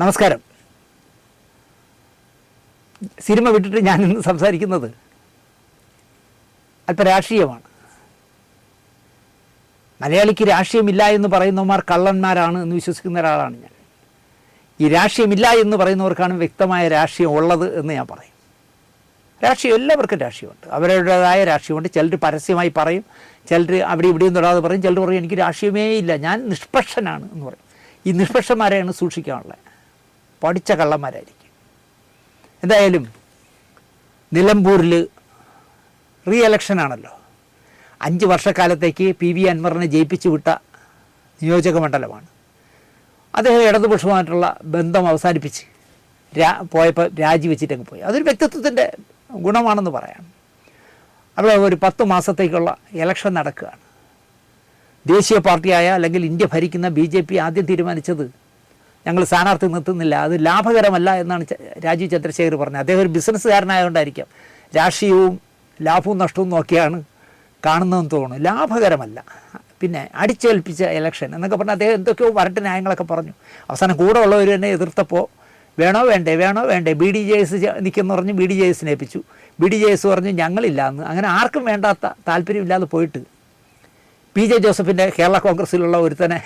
നമസ്കാരം. സിനിമ വിട്ടിട്ട് ഞാൻ ഇന്ന് സംസാരിക്കുന്നത് അല്പ രാഷ്ട്രീയമാണ് മലയാളിക്ക് രാഷ്ട്രീയമില്ല എന്ന് പറയുന്നവന്മാർ കള്ളന്മാരാണ് എന്ന് വിശ്വസിക്കുന്ന ഒരാളാണ് ഞാൻ. ഈ രാഷ്ട്രീയമില്ല എന്ന് പറയുന്നവർക്കാണ് വ്യക്തമായ രാഷ്ട്രീയം ഉള്ളത് എന്ന് ഞാൻ പറയും. രാഷ്ട്രീയം എല്ലാവർക്കും രാഷ്ട്രീയമുണ്ട്. അവരുടേതായ രാഷ്ട്രീയമുണ്ട്. ചിലർ പരസ്യമായി പറയും. ചിലർ അവിടെ ഇവിടെയും തൊടാതെ പറയും. ചിലർ പറയും എനിക്ക് രാഷ്ട്രീയമേ ഇല്ല. ഞാൻ നിഷ്പക്ഷനാണ് എന്ന് പറയും. ഈ നിഷ്പക്ഷന്മാരെയാണ് സൂക്ഷിക്കാനുള്ളത്. പഠിച്ച കള്ളന്മാരായിരിക്കും. എന്തായാലും നിലമ്പൂരിൽ റീ എലക്ഷനാണല്ലോ അഞ്ച് വർഷക്കാലത്തേക്ക് പി വി അൻവറിനെ ജയിപ്പിച്ചു വിട്ട നിയോജക മണ്ഡലമാണ്. അദ്ദേഹം ഇടതുപക്ഷമായിട്ടുള്ള ബന്ധം അവസാനിപ്പിച്ച് രാ പോയപ്പോൾ രാജിവെച്ചിട്ടങ്ങ് പോയി. അതൊരു വ്യക്തിത്വത്തിന്റെ ഗുണമാണെന്ന് പറയാം. അവിടെ ഒരു പത്ത് മാസത്തേക്കുള്ള ഇലക്ഷൻ നടക്കുകയാണ്. ദേശീയ പാർട്ടിയായ അല്ലെങ്കിൽ ഇന്ത്യ ഭരിക്കുന്ന ബി ജെ പി ആദ്യം തീരുമാനിച്ചത് ഞങ്ങൾ സ്ഥാനാർത്ഥി നിർത്തുന്നില്ല. അത് ലാഭകരമല്ല എന്നാണ് രാജീവ് ചന്ദ്രശേഖർ പറഞ്ഞത്. അദ്ദേഹം ഒരു ബിസിനസ്സുകാരനായതുകൊണ്ടായിരിക്കാം രാഷ്ട്രീയവും ലാഭവും നഷ്ടവും നോക്കിയാണ് കാണുന്നതെന്ന് തോന്നുന്നു. ലാഭകരമല്ല. പിന്നെ അടിച്ചേൽപ്പിച്ച ഇലക്ഷൻ എന്നൊക്കെ പറഞ്ഞാൽ അദ്ദേഹം എന്തൊക്കെയോ വരട്ട് ന്യായങ്ങളൊക്കെ പറഞ്ഞു. അവസാനം കൂടെ ഉള്ളവർ തന്നെ എതിർത്തപ്പോൾ വേണോ വേണ്ടേ വേണോ വേണ്ടേ? ബി ഡി ജെ എസ് നിൽക്കുമെന്ന് പറഞ്ഞ് ബി ഡി ജെ എസിനെ ഏൽപ്പിച്ചു. ബി ഡി ജെ എസ് പറഞ്ഞു ഞങ്ങളില്ല എന്ന് അങ്ങനെ ആർക്കും വേണ്ടാത്ത താല്പര്യമില്ലാതെ പോയിട്ട് പി ജെ ജോസഫിന്റെ കേരള കോൺഗ്രസ്സിലുള്ള ഒരുത്തനെ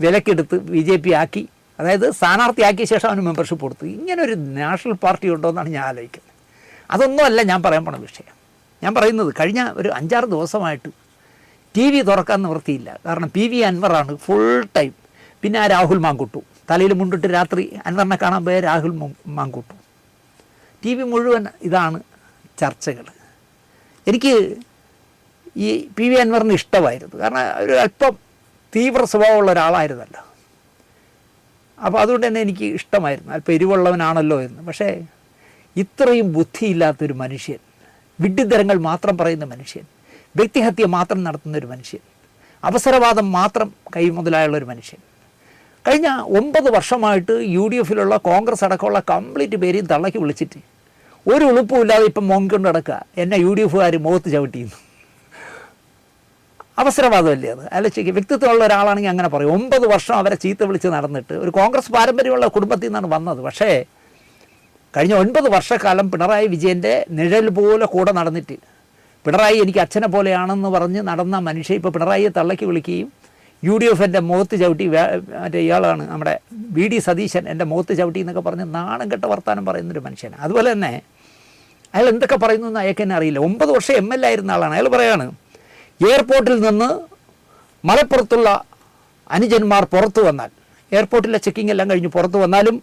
വിലക്കെടുത്ത് ബി ജെ പി ആക്കി. അതായത് സ്ഥാനാർത്ഥിയാക്കിയ ശേഷം അവന് മെമ്പർഷിപ്പ് കൊടുത്തു. ഇങ്ങനെ ഒരു നാഷണൽ പാർട്ടി ഉണ്ടോ എന്നാണ് ഞാൻ ആലോചിക്കുന്നത്. അതൊന്നുമല്ല ഞാൻ പറയാൻ പോണ വിഷയം. ഞാൻ പറയുന്നത് കഴിഞ്ഞ ഒരു അഞ്ചാറ് ദിവസമായിട്ട് ടി വി തുറക്കാൻ നിവൃത്തിയില്ല. കാരണം പി വി അൻവറാണ് ഫുൾ ടൈം പിന്നെ ആ രാഹുൽ മാങ്കുട്ടു. തലയിൽ മുണ്ടിട്ട് രാത്രി അൻവറിനെ കാണാൻ പോയ രാഹുൽ മാങ്കുട്ടു. ടി വി മുഴുവൻ ഇതാണ് ചർച്ചകൾ എനിക്ക് ഈ പി വി അൻവറിന് ഇഷ്ടമായിരുന്നു. കാരണം ഒരു അല്പം തീവ്ര സ്വഭാവമുള്ള ഒരാളായിരുന്നല്ലോ. അപ്പോൾ അതുകൊണ്ട് തന്നെ എനിക്ക് ഇഷ്ടമായിരുന്നു. അല്പം എരിവുള്ളവനാണല്ലോ എന്ന്. പക്ഷേ ഇത്രയും ബുദ്ധിയില്ലാത്തൊരു മനുഷ്യൻ വിഡ്ഢിത്തരങ്ങൾ മാത്രം പറയുന്ന മനുഷ്യൻ വ്യക്തിഹത്യ മാത്രം നടത്തുന്ന ഒരു മനുഷ്യൻ അവസരവാദം മാത്രം കൈമുതലായുള്ള ഒരു മനുഷ്യൻ. കഴിഞ്ഞ ഒമ്പത് വർഷമായിട്ട് യു ഡി എഫിലുള്ള കോൺഗ്രസ് അടക്കമുള്ള കംപ്ലീറ്റ് പേരെയും തള്ളക്കി വിളിച്ചിട്ട് ഒരു എളുപ്പമില്ലാതെ ഇപ്പം മോങ്ങിക്കൊണ്ട് നടക്കുക. എന്നെ യു ഡി എഫുകാർ മുഖത്ത് ചവിട്ടിയുന്നു അവസരവാദമല്ലേ അത്? ആലോചിക്കുക വ്യക്തിത്വമുള്ള ഒരാളാണെങ്കിൽ അങ്ങനെ പറയും. ഒമ്പത് വർഷം അവരെ ചീത്ത വിളിച്ച് നടന്നിട്ട് ഒരു കോൺഗ്രസ് പാരമ്പര്യമുള്ള കുടുംബത്തിൽ നിന്നാണ് വന്നത്. പക്ഷേ കഴിഞ്ഞ ഒൻപത് വർഷക്കാലം പിണറായി വിജയന്റെ നിഴൽ പോലെ കൂടെ നടന്നിട്ട് പിണറായി എനിക്ക് അച്ഛനെ പോലെയാണെന്ന് പറഞ്ഞ് നടന്ന മനുഷ്യ ഇപ്പോൾ പിണറായിയെ തള്ളക്കി വിളിക്കുകയും യു ഡി എഫ് എന്റെ മുഖത്ത് ചവിട്ടി മറ്റേ ഇയാളാണ് നമ്മുടെ വി ഡി സതീശൻ എന്റെ മുഖത്ത് ചവിട്ടി എന്നൊക്കെ പറഞ്ഞ് നാണം കെട്ട വർത്താനം പറയുന്നൊരു മനുഷ്യനാണ്. അതുപോലെ തന്നെ അയാൾ എന്തൊക്കെ പറയുന്നു എന്ന് അയാൾക്ക് തന്നെ അറിയില്ല. ഒമ്പത് വർഷം എം എൽ എ ആയിരുന്ന ആളാണ്. അയാൾ പറയാണ് എയർപോർട്ടിൽ നിന്ന് മലപ്പുറത്തുള്ള അനുജന്മാർ പുറത്തു വന്നാൽ എയർപോർട്ടിലെ ചെക്കിംഗ് എല്ലാം കഴിഞ്ഞ് പുറത്തു വന്നാലും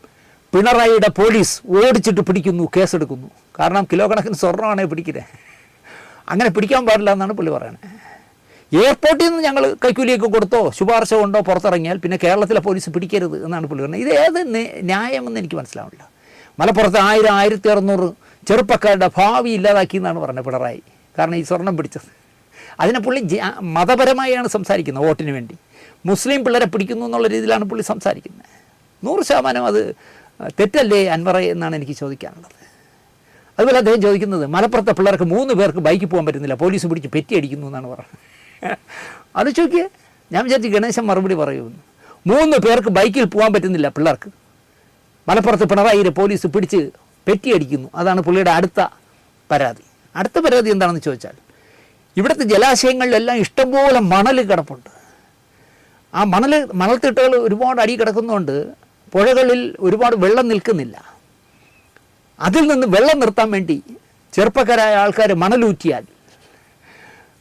പിണറായിയുടെ പോലീസ് ഓടിച്ചിട്ട് പിടിക്കുന്നു കേസെടുക്കുന്നു. കാരണം കിലോ കണക്കിന് സ്വർണമാണ് പിടിക്കുന്നത് അങ്ങനെ പിടിക്കാൻ പാടില്ല എന്നാണ് പുള്ളി പറയുന്നത്. എയർപോർട്ടിൽ നിന്ന് ഞങ്ങൾ കൈക്കൂലിയൊക്കെ കൊടുത്തോ ശുപാർശ കൊണ്ടോ പുറത്തിറങ്ങിയാൽ പിന്നെ കേരളത്തിലെ പോലീസ് പിടിക്കരുത് എന്നാണ് പുള്ളി പറയുന്നത്. ഇത് ഏത് ന്യ- ന്യായമെന്ന് എനിക്ക് മനസ്സിലാവില്ല മലപ്പുറത്ത് ആയിരം ആയിരത്തി അറുന്നൂറ് ചെറുപ്പക്കാരുടെ ഭാവി ഇല്ലാതാക്കി എന്നാണ് പറഞ്ഞത് പിണറായി. കാരണം ഈ സ്വർണം പിടിച്ചത്. അതിനെ പുള്ളി മതപരമായാണ് സംസാരിക്കുന്നത് വോട്ടിന് വേണ്ടി. മുസ്ലിം പിള്ളേരെ പിടിക്കുന്നു എന്നുള്ള രീതിയിലാണ് പുള്ളി സംസാരിക്കുന്നത്. നൂറ് ശതമാനം അത് തെറ്റല്ലേ അൻവറ എന്നാണ് എനിക്ക് ചോദിക്കാനുള്ളത്. അതുപോലെ അദ്ദേഹം ചോദിക്കുന്നത് മലപ്പുറത്തെ പിള്ളേർക്ക് മൂന്ന് പേർക്ക് ബൈക്കിൽ പോകാൻ പറ്റുന്നില്ല പോലീസ് പിടിച്ച് പെറ്റി അടിക്കുന്നു എന്നാണ് പറഞ്ഞത്. അത് ചോദിക്കുക ഞാൻ വിചാരിച്ചു ഗണേശൻ മറുപടി പറയുമെന്ന് മൂന്ന് പേർക്ക് ബൈക്കിൽ പോകാൻ പറ്റുന്നില്ല പിള്ളേർക്ക്. മലപ്പുറത്ത് പിണറായി പോലീസ് പിടിച്ച് പെറ്റി അടിക്കുന്നു. അതാണ് പുള്ളിയുടെ അടുത്ത പരാതി. അടുത്ത പരാതി എന്താണെന്ന് ചോദിച്ചാൽ ഇവിടുത്തെ ജലാശയങ്ങളിലെല്ലാം ഇഷ്ടംപോലെ മണൽ കിടപ്പുണ്ട്. ആ മണൽ മണൽത്തിട്ടകൾ ഒരുപാട് അടി കിടക്കുന്നതുകൊണ്ട് പുഴകളിൽ ഒരുപാട് വെള്ളം നിൽക്കുന്നില്ല. അതിൽ നിന്ന് വെള്ളം നിർത്താൻ വേണ്ടി ചെറുപ്പക്കാരായ ആൾക്കാർ മണലൂറ്റിയാൽ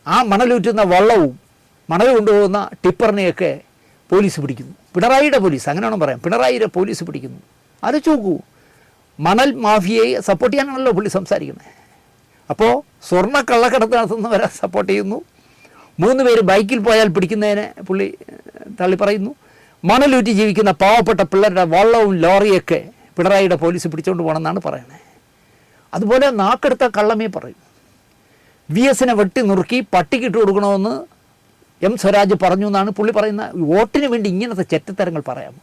ആ മണലൂറ്റുന്ന വള്ളവും മണൽ കൊണ്ടുപോകുന്ന ടിപ്പറിനെയൊക്കെ പോലീസ് പിടിക്കുന്നു. പിണറായിയുടെ പോലീസ് അങ്ങനെയാണോ പറയാം? പിണറായിയുടെ പോലീസ് പിടിക്കുന്നു. ആലോചിച്ച് നോക്കൂ. മണൽ മാഫിയയെ സപ്പോർട്ട് ചെയ്യാനാണല്ലോ പുള്ളി സംസാരിക്കുന്നത്. അപ്പോൾ സ്വർണ കള്ളക്കടത്ത് നടത്തുന്നവരെ സപ്പോർട്ട് ചെയ്യുന്നു. മൂന്ന് പേര് ബൈക്കിൽ പോയാൽ പിടിക്കുന്നതിനെ പുള്ളി തള്ളി പറയുന്നു. മണലൂറ്റി ജീവിക്കുന്ന പാവപ്പെട്ട പിള്ളേരുടെ വള്ളവും ലോറിയൊക്കെ പിണറായിയുടെ പോലീസ് പിടിച്ചുകൊണ്ട് പോകണമെന്നാണ് പറയുന്നത് അതുപോലെ നാക്കെടുത്ത കള്ളമേ പറയും. വി എസിനെ വെട്ടി നുറുക്കി പട്ടിക്കിട്ട് കൊടുക്കണമെന്ന് എം സ്വരാജ് പറഞ്ഞു എന്നാണ് പുള്ളി പറയുന്ന വോട്ടിന് വേണ്ടി ഇങ്ങനത്തെ ചെറ്റത്തരങ്ങൾ പറയാമോ?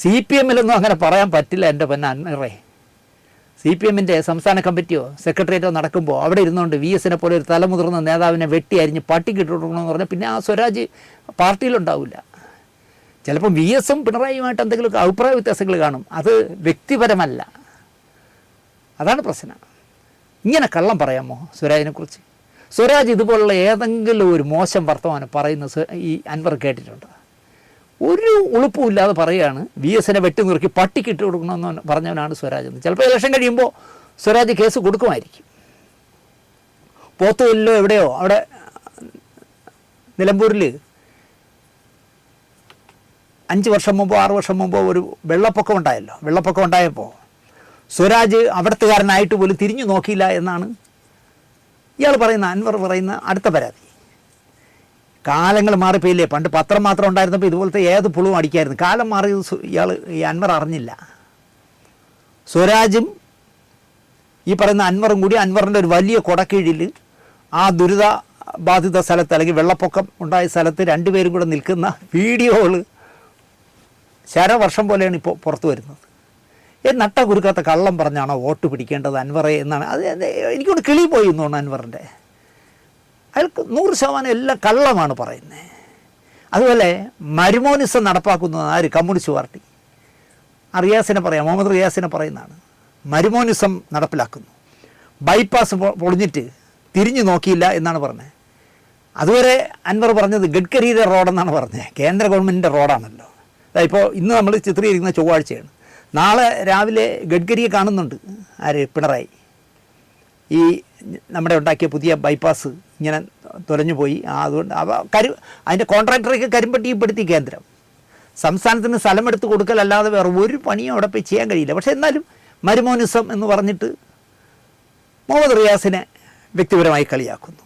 സി പി എമ്മിലൊന്നും അങ്ങനെ പറയാൻ പറ്റില്ല എന്റെ പൊന്നെ അന്നറേ സി പി എമ്മിന്റെ സംസ്ഥാന കമ്മിറ്റിയോ സെക്രട്ടേറിയറ്റോ നടക്കുമ്പോൾ അവിടെ ഇരുന്നുകൊണ്ട് വി എസിനെ പോലെ ഒരു തലമുതിർന്ന നേതാവിനെ വെട്ടി അരിഞ്ഞ് പട്ടിക്കിട്ട് കൊടുക്കണമെന്ന് പറഞ്ഞാൽ പിന്നെ ആ സ്വരാജ് പാർട്ടിയിലുണ്ടാവില്ല. ചിലപ്പം വി എസും പിണറായിയുമായിട്ട് എന്തെങ്കിലും അഭിപ്രായ വ്യത്യാസങ്ങൾ കാണും. അത് വ്യക്തിപരമല്ല. അതാണ് പ്രശ്നം. ഇങ്ങനെ കള്ളം പറയാമോ സ്വരാജിനെക്കുറിച്ച്? സ്വരാജ് ഇതുപോലുള്ള ഏതെങ്കിലും ഒരു മോശം വർത്തമാനം പറയുന്ന ഈ അൻവർ കേട്ടിട്ടുണ്ട്? ഒരു ഉളുപ്പുമില്ലാതെ പറയുകയാണ് വി എസിനെ വെട്ടി നുറുക്കി പട്ടിക്കിട്ട് കൊടുക്കണമെന്ന് പറഞ്ഞവനാണ് സ്വരാജ് എന്ന്. ചിലപ്പോൾ ഇലക്ഷൻ കഴിയുമ്പോൾ സ്വരാജ് കേസ് കൊടുക്കുമായിരിക്കും. പോത്തുകൊല്ലോ എവിടെയോ അവിടെ നിലമ്പൂരിൽ അഞ്ച് വർഷം മുമ്പോ ആറ് വർഷം മുമ്പോ ഒരു വെള്ളപ്പൊക്കം ഉണ്ടായല്ലോ. വെള്ളപ്പൊക്കം ഉണ്ടായപ്പോൾ സ്വരാജ് അവിടത്തുകാരനായിട്ട് പോലും തിരിഞ്ഞു നോക്കിയില്ല എന്നാണ് ഇയാൾ പറയുന്ന അൻവർ പറയുന്ന അടുത്ത പരാതി. കാലങ്ങൾ മാറിപ്പോയില്ലേ? പണ്ട് പത്രം മാത്രം ഉണ്ടായിരുന്നപ്പോൾ ഇതുപോലത്തെ ഏത് പുളും അടിക്കായിരുന്നു. കാലം സു- ഇയാൾ ഈ അൻവർ അറിഞ്ഞില്ല. സ്വരാജും ഈ പറയുന്ന അൻവറും കൂടി അൻവറിന്റെ ഒരു വലിയ കൊടക്കീഴിൽ ആ ദുരിത ബാധിത സ്ഥലത്ത് അല്ലെങ്കിൽ വെള്ളപ്പൊക്കം ഉണ്ടായ സ്ഥലത്ത് രണ്ടുപേരും കൂടെ നിൽക്കുന്ന വീഡിയോകൾ ശരവർഷം പോലെയാണ് ഇപ്പോൾ പുറത്തു വരുന്നത്. ഏ നട്ട കുരുക്കാത്ത കള്ളം പറഞ്ഞാണോ വോട്ട് പിടിക്കേണ്ടത് അൻവറെ എന്നാണ്? അത് എനിക്കോട് കിളി പോയി എന്ന് തോന്നുന്നു അൻവറിന്റെ അയാൾക്ക് നൂറ് ശതമാനം എല്ലാം കള്ളമാണ് പറയുന്നത് അതുപോലെ മരുമോനിസം നടപ്പാക്കുന്നത് ആര്? Communist party. റിയാസിനെ പറയാം മുഹമ്മദ് റിയാസിനെ പറയുന്നതാണ്. മരുമോനിസം നടപ്പിലാക്കുന്നു. ബൈപ്പാസ് പൊളിഞ്ഞിട്ട് തിരിഞ്ഞു നോക്കിയില്ല എന്നാണ് പറഞ്ഞത് അതുവരെ അൻവർ പറഞ്ഞത് ഗഡ്കരിയുടെ റോഡെന്നാണ് പറഞ്ഞത് കേന്ദ്ര ഗവൺമെന്റിന്റെ റോഡാണല്ലോ. ഇപ്പോൾ ഇന്ന് നമ്മൾ ചിത്രീകരിക്കുന്ന ചൊവ്വാഴ്ചയാണ്. നാളെ രാവിലെ ഗഡ്കരിയെ കാണുന്നുണ്ട് ആര്? പിണറായി. ഈ നമ്മുടെ ഉണ്ടാക്കിയ പുതിയ ബൈപ്പാസ് ഇങ്ങനെ തുലഞ്ഞു പോയി അതുകൊണ്ട് അവ കരു അതിന്റെ കോൺട്രാക്ടറേക്ക് കരിമ്പട്ടിപ്പെടുത്തി കേന്ദ്രം. സംസ്ഥാനത്തിന് സ്ഥലമെടുത്ത് കൊടുക്കലല്ലാതെ വേറെ ഒരു പണിയും അവിടെ പോയി ചെയ്യാൻ കഴിയില്ല. പക്ഷേ എന്നാലും മരുമോനിസം എന്ന് പറഞ്ഞിട്ട് മുഹമ്മദ് റിയാസിനെ വ്യക്തിപരമായി കളിയാക്കുന്നു.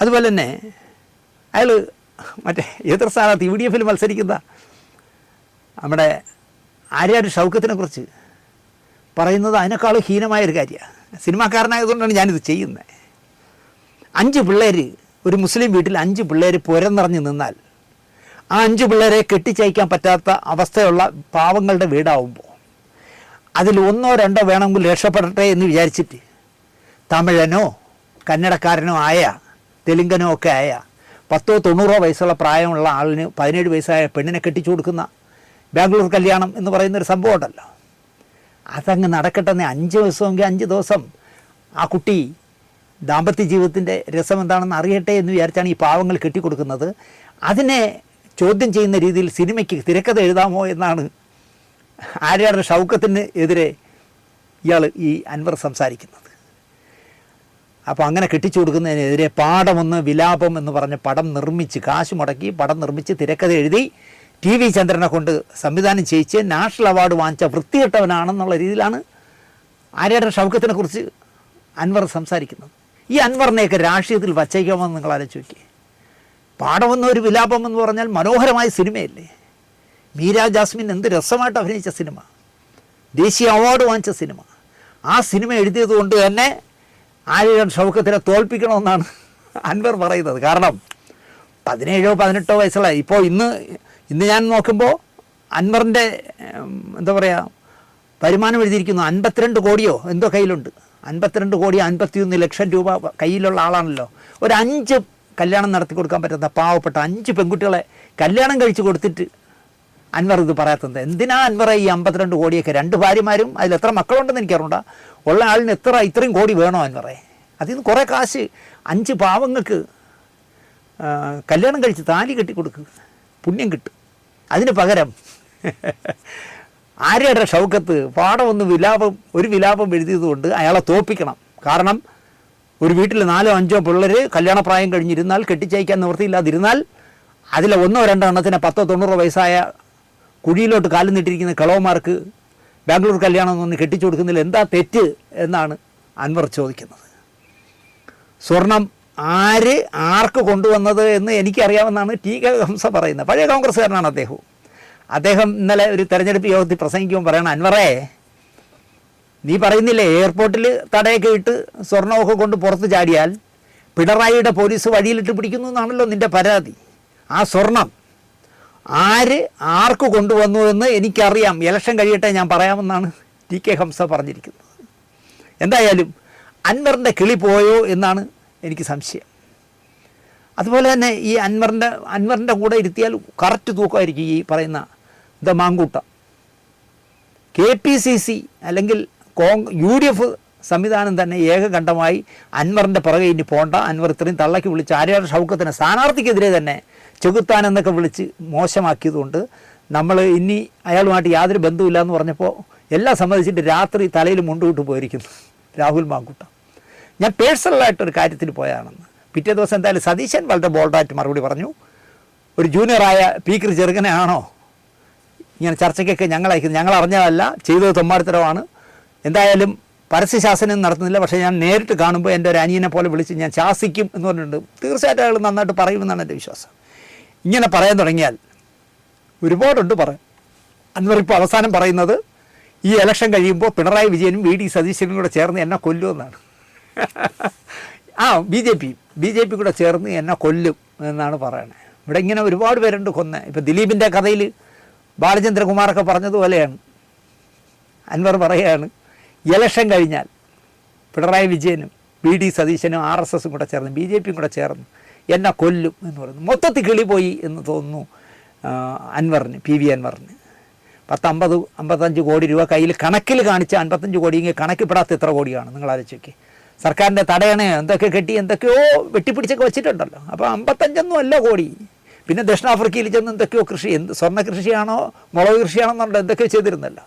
അതുപോലെ തന്നെ അയാൾ മറ്റേ എതിർ സ്ഥാനാർത്ഥി യു ഡി എഫിൽ മത്സരിക്കുന്ന നമ്മുടെ ആര്യാട് ഷൗക്കത്തിനെ കുറിച്ച് പറയുന്നത് അതിനേക്കാളും ഹീനമായൊരു കാര്യമാണ്. സിനിമാക്കാരനായതുകൊണ്ടാണ് ഞാനിത് ചെയ്യുന്നത്. അഞ്ച് പിള്ളേർ ഒരു മുസ്ലിം വീട്ടിൽ അഞ്ച് പിള്ളേർ പുരന്നിറഞ്ഞ് നിന്നാൽ ആ അഞ്ച് പിള്ളേരെ കെട്ടിച്ചയക്കാൻ പറ്റാത്ത അവസ്ഥയുള്ള പാവങ്ങളുടെ വീടാവുമ്പോൾ അതിൽ ഒന്നോ രണ്ടോ വേണമെങ്കിൽ രക്ഷപ്പെടട്ടെ എന്ന് വിചാരിച്ചിട്ട് തമിഴനോ കന്നഡക്കാരനോ ആയ തെലുങ്കനോ ഒക്കെ ആയ പത്തോ തൊണ്ണൂറോ വയസ്സുള്ള പ്രായമുള്ള ആളിന് പതിനേഴ് വയസ്സായ പെണ്ണിനെ കെട്ടിച്ചു കൊടുക്കുന്ന ബാംഗ്ലൂർ കല്യാണം എന്ന് പറയുന്ന ഒരു സംഭവം ഉണ്ടല്ലോ. അതങ്ങ് നടക്കട്ടെ എന്ന് അഞ്ച് ദിവസമെങ്കിൽ അഞ്ച് ദിവസം ആ കുട്ടി ദാമ്പത്യ ജീവിതത്തിന്റെ രസം എന്താണെന്ന് അറിയട്ടെ എന്ന് വിചാരിച്ചാണ് ഈ പാവങ്ങൾ കെട്ടിക്കൊടുക്കുന്നത്. അതിനെ ചോദ്യം ചെയ്യുന്ന രീതിയിൽ സിനിമയ്ക്ക് തിരക്കഥ എഴുതാമോ എന്നാണ് ആര്യാടൻ ഷൗക്കത്തിന് എതിരെ ഇയാൾ ഈ അൻവർ സംസാരിക്കുന്നത്. അപ്പോൾ അങ്ങനെ കെട്ടിച്ചു കൊടുക്കുന്നതിനെതിരെ പാടമൊന്ന് വിലാപം എന്ന് പറഞ്ഞ് പടം നിർമ്മിച്ച് കാശ് മുടക്കി പടം നിർമ്മിച്ച് തിരക്കഥ എഴുതി ടി വി ചന്ദ്രനെ കൊണ്ട് സംവിധാനം ചെയ്യിച്ച് നാഷണൽ അവാർഡ് വാങ്ങിച്ച വൃത്തികെട്ടവനാണെന്നുള്ള രീതിയിലാണ് ആര്യാടൻ ഷൗക്കത്തിനെ കുറിച്ച് അൻവർ സംസാരിക്കുന്നത്. ഈ അൻവറിനെയൊക്കെ രാഷ്ട്രീയത്തിൽ വച്ചേക്കാമെന്ന് നിങ്ങൾ ആലോചിച്ച് നോക്കിയേ. പാടമെന്ന ഒരു വിലാപം എന്ന് പറഞ്ഞാൽ മനോഹരമായ സിനിമയല്ലേ. മീര ജാസ്മിൻ എന്ത് രസമായിട്ട് അഭിനയിച്ച സിനിമ. ദേശീയ അവാർഡ് വാങ്ങിച്ച സിനിമ. ആ സിനിമ എഴുതിയത് കൊണ്ട് തന്നെ ആര്യൻ ഷൗക്കത്തിനെ തോൽപ്പിക്കണമെന്നാണ് അൻവർ പറയുന്നത്. കാരണം പതിനേഴോ പതിനെട്ടോ വയസ്സുള്ള ഇപ്പോൾ ഇന്ന് ഇന്ന് ഞാൻ നോക്കുമ്പോൾ അൻവറിന്റെ എന്താ പറയുക വരുമാനം എഴുതിയിരിക്കുന്നു അൻപത്തിരണ്ട് കോടിയോ എന്തോ കയ്യിലുണ്ട്. അൻപത്തിരണ്ട് കോടി അൻപത്തിയൊന്ന് ലക്ഷം രൂപ കയ്യിലുള്ള ആളാണല്ലോ. ഒരു അഞ്ച് കല്യാണം നടത്തി കൊടുക്കാൻ പറ്റാത്ത പാവപ്പെട്ട അഞ്ച് പെൺകുട്ടികളെ കല്യാണം കഴിച്ചു കൊടുത്തിട്ട് അൻവർ ഇത് പറയാത്തത്. എന്തിനാ അൻവർ ഈ അമ്പത്തിരണ്ട് കോടിയൊക്കെ രണ്ട് ഭാര്യമാരും അതിൽ എത്ര മക്കളുണ്ടെന്ന് എനിക്കറിയണ്ട ഉള്ള ആളിന് എത്ര ഇത്രയും കോടി വേണോ അൻവറെ? അതിൽ നിന്ന് കുറേ കാശ് അഞ്ച് പാവങ്ങൾക്ക് കല്യാണം കഴിച്ച് താലി കെട്ടി കൊടുക്കുക പുണ്യം കിട്ടും. അതിന് പകരം ആര്യയുടെ ഷൗക്കത്ത് പാടമൊന്ന് വിലാപം ഒരു വിലാപം എഴുതിയതുകൊണ്ട് അയാളെ തോപ്പിക്കണം. കാരണം ഒരു വീട്ടിൽ നാലോ അഞ്ചോ പിള്ളേർ കല്യാണപ്രായം കഴിഞ്ഞിരുന്നാൽ കെട്ടിച്ചയക്കാൻ നിവൃത്തിയില്ലാതിരുന്നാൽ അതിലെ ഒന്നോ രണ്ടോ എണ്ണത്തിന് പത്തോ തൊണ്ണൂറോ വയസ്സായ കുഴിയിലോട്ട് കാലം നീട്ടിരിക്കുന്ന കിളവന്മാർക്ക് ബാംഗ്ലൂർ കല്യാണം ഒന്ന് കെട്ടിച്ചു കൊടുക്കുന്നതിൽ എന്താ തെറ്റ് എന്നാണ് അൻവർ ചോദിക്കുന്നത്. സ്വർണം ആര് ആർക്ക് കൊണ്ടുവന്നത് എന്ന് എനിക്കറിയാമെന്നാണ് ടി കെ ഹംസ പറയുന്നത്. പഴയ കോൺഗ്രസ്സുകാരനാണ് അദ്ദേഹവും. അദ്ദേഹം ഇന്നലെ ഒരു തെരഞ്ഞെടുപ്പ് യോഗത്തിൽ പ്രസംഗിക്കുമ്പോൾ പറയണം അൻവറേ നീ പറയുന്നില്ലേ എയർപോർട്ടിൽ തടയൊക്കെ ഇട്ട് സ്വർണമൊക്കെ കൊണ്ട് പുറത്ത് ചാടിയാൽ പിണറായിയുടെ പോലീസ് വഴിയിലിട്ട് പിടിക്കുന്നു എന്നാണല്ലോ നിന്റെ പരാതി. ആ സ്വർണം ആര് ആർക്ക് കൊണ്ടുവന്നു എന്ന് എനിക്കറിയാം. ഇലക്ഷൻ കഴിയട്ടെ ഞാൻ പറയാമെന്നാണ് ടി കെ ഹംസ പറഞ്ഞിരിക്കുന്നത്. എന്തായാലും അൻവറിന്റെ കിളി പോയോ എന്നാണ് എനിക്ക് സംശയം. അതുപോലെ തന്നെ ഈ അൻവറിന്റെ അൻവറിന്റെ കൂടെ ഇരുത്തിയാൽ കറക്റ്റ് തൂക്കമായിരിക്കും ഈ പറയുന്ന ദ മാങ്കൂട്ട. കെ പി സി സി അല്ലെങ്കിൽ കോങ് യു ഡി എഫ് സംവിധാനം തന്നെ ഏകകണ്ഠമായി അൻവറിന്റെ പുറകെ ഇനി പോണ്ട. അൻവർ ഇത്രയും തള്ളക്കി വിളിച്ച് ആര്യാട് ഷൗക്കത്തിന് സ്ഥാനാർത്ഥിക്കെതിരെ തന്നെ ചെകുത്താൻ എന്നൊക്കെ വിളിച്ച് മോശമാക്കിയതുകൊണ്ട് നമ്മൾ ഇനി അയാളുമായിട്ട് യാതൊരു ബന്ധവുമില്ല എന്ന് പറഞ്ഞപ്പോൾ എല്ലാം സംബന്ധിച്ചിട്ട് രാത്രി തലയിൽ മുണ്ടുവിട്ട് പോയിരിക്കുന്നു രാഹുൽ മാങ്കൂട്ട. ഞാൻ പേഴ്സണലായിട്ടൊരു കാര്യത്തിൽ പോയതാണെന്ന് പിറ്റേ ദിവസം എന്തായാലും സതീശൻ വളരെ ബോൾഡായിട്ട് മറുപടി പറഞ്ഞു. ഒരു ജൂനിയറായ പീക്കർ ചെറുക്കനെയാണോ ഇങ്ങനെ ചർച്ചയ്ക്കൊക്കെ ഞങ്ങൾ അയക്കുന്നത്. ഞങ്ങൾ അറിഞ്ഞതല്ല ചെയ്തത് തൊമ്മാടിത്തരമാണ്. എന്തായാലും പരസ്യശാസനം നടത്തുന്നില്ല. പക്ഷേ ഞാൻ നേരിട്ട് കാണുമ്പോൾ എന്റെ ഒരു അനിയനെ പോലെ വിളിച്ച് ഞാൻ ശാസിക്കും എന്ന് പറഞ്ഞിട്ടുണ്ട്. തീർച്ചയായിട്ടും അയാൾ നന്നായിട്ട് പറയുമെന്നാണ് എന്റെ വിശ്വാസം. ഇങ്ങനെ പറയാൻ തുടങ്ങിയാൽ ഒരുപാടുണ്ട് പറയാം അൻവർ ഇപ്പോൾ അവസാനം പറയുന്നത് ഈ ഇലക്ഷൻ കഴിയുമ്പോൾ പിണറായി വിജയനും വി ഡി സതീശനും കൂടെ ചേർന്ന് എന്നെ കൊല്ലുമെന്നാണ് ആ B J P B J P കൂടെ ചേർന്ന് എന്നെ കൊല്ലും എന്നാണ് പറയണത് ഇവിടെ ഇങ്ങനെ ഒരുപാട് പേരുണ്ട് കൊന്ന. ഇപ്പം ദിലീപിന്റെ കഥയിൽ ബാലചന്ദ്രകുമാറൊക്കെ പറഞ്ഞതുപോലെയാണ്. അൻവർ പറയുകയാണ് ഇലക്ഷൻ കഴിഞ്ഞാൽ പിണറായി വിജയനും വി ഡി സതീശനും ആർ എസ് എസും കൂടെ ചേർന്ന് ബി ജെ പിയും കൂടെ ചേർന്ന് എന്നെ കൊല്ലും എന്ന് പറയുന്നു മൊത്തത്തിൽ കിളി പോയി എന്ന് തോന്നുന്നു അൻവറിന് പി വി അൻവറിന്. പത്തമ്പത് അമ്പത്തഞ്ച് കോടി രൂപ കയ്യിൽ കണക്കിൽ കാണിച്ച അൻപത്തഞ്ച് കോടി ഇങ്ങനെ കണക്കിപ്പെടാത്ത എത്ര കോടിയാണ്. നിങ്ങൾ ആലോചിക്കുക സർക്കാരിന്റെ തടയണ എന്തൊക്കെ കെട്ടി എന്തൊക്കെയോ വെട്ടിപ്പിടിച്ചൊക്കെ വെച്ചിട്ടുണ്ടല്ലോ. അപ്പോൾ അമ്പത്തഞ്ചൊന്നും അല്ല കോടി. പിന്നെ ദക്ഷിണാഫ്രിക്കയിൽ ചെന്ന് എന്തൊക്കെയോ കൃഷി എന്ത് സ്വർണ കൃഷിയാണോ മുളക് കൃഷിയാണോ എന്നുള്ളത് എന്തൊക്കെയോ ചെയ്തിരുന്നല്ലോ.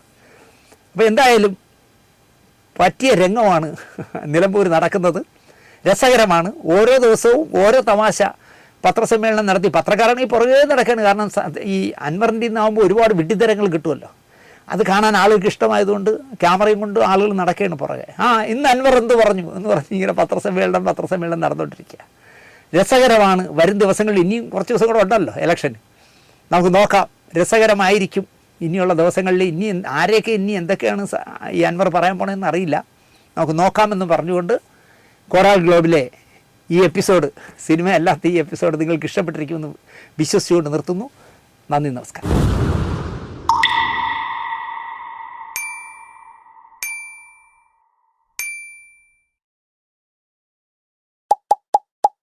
അപ്പോൾ എന്തായാലും പറ്റിയ രംഗമാണ് നിലമ്പൂർ നടക്കുന്നത്. രസകരമാണ്. ഓരോ ദിവസവും ഓരോ തമാശ. പത്രസമ്മേളനം നടത്തി. പത്രക്കാരാണെങ്കിൽ പുറകെ നടക്കുകയാണ് കാരണം ഈ അൻവറിന്റെ നിന്നാകുമ്പോൾ ഒരുപാട് വിഡ്ഢിത്തരങ്ങൾ കിട്ടുമല്ലോ. അത് കാണാൻ ആളുകൾക്ക് ഇഷ്ടമായതുകൊണ്ട് ക്യാമറയും കൊണ്ട് ആളുകൾ നടക്കുകയാണ് പുറകെ. ആ ഇന്ന് അൻവർ എന്ത് പറഞ്ഞു എന്ന് പറഞ്ഞ് ഇങ്ങനെ പത്രസമ്മേളനം പത്രസമ്മേളനം നടന്നുകൊണ്ടിരിക്കുക. രസകരമാണ്. വരും ദിവസങ്ങളിൽ ഇനിയും കുറച്ച് ദിവസം കൂടെ ഉണ്ടല്ലോ ഇലക്ഷൻ നമുക്ക് നോക്കാം. രസകരമായിരിക്കും ഇനിയുള്ള ദിവസങ്ങളിൽ ഇനി ആരെയൊക്കെ ഇനി എന്തൊക്കെയാണ് ഈ അൻവർ പറയാൻ പോണതെന്ന് അറിയില്ല. നമുക്ക് നോക്കാമെന്ന് പറഞ്ഞുകൊണ്ട് കോറാൾ ഗ്ലോബിലെ ഈ എപ്പിസോഡ് സിനിമ അല്ലാത്ത ഈ എപ്പിസോഡ് നിങ്ങൾക്ക് ഇഷ്ടപ്പെട്ടിരിക്കുമെന്ന് വിശ്വസിച്ചുകൊണ്ട് നിർത്തുന്നു. നന്ദി നമസ്കാരം.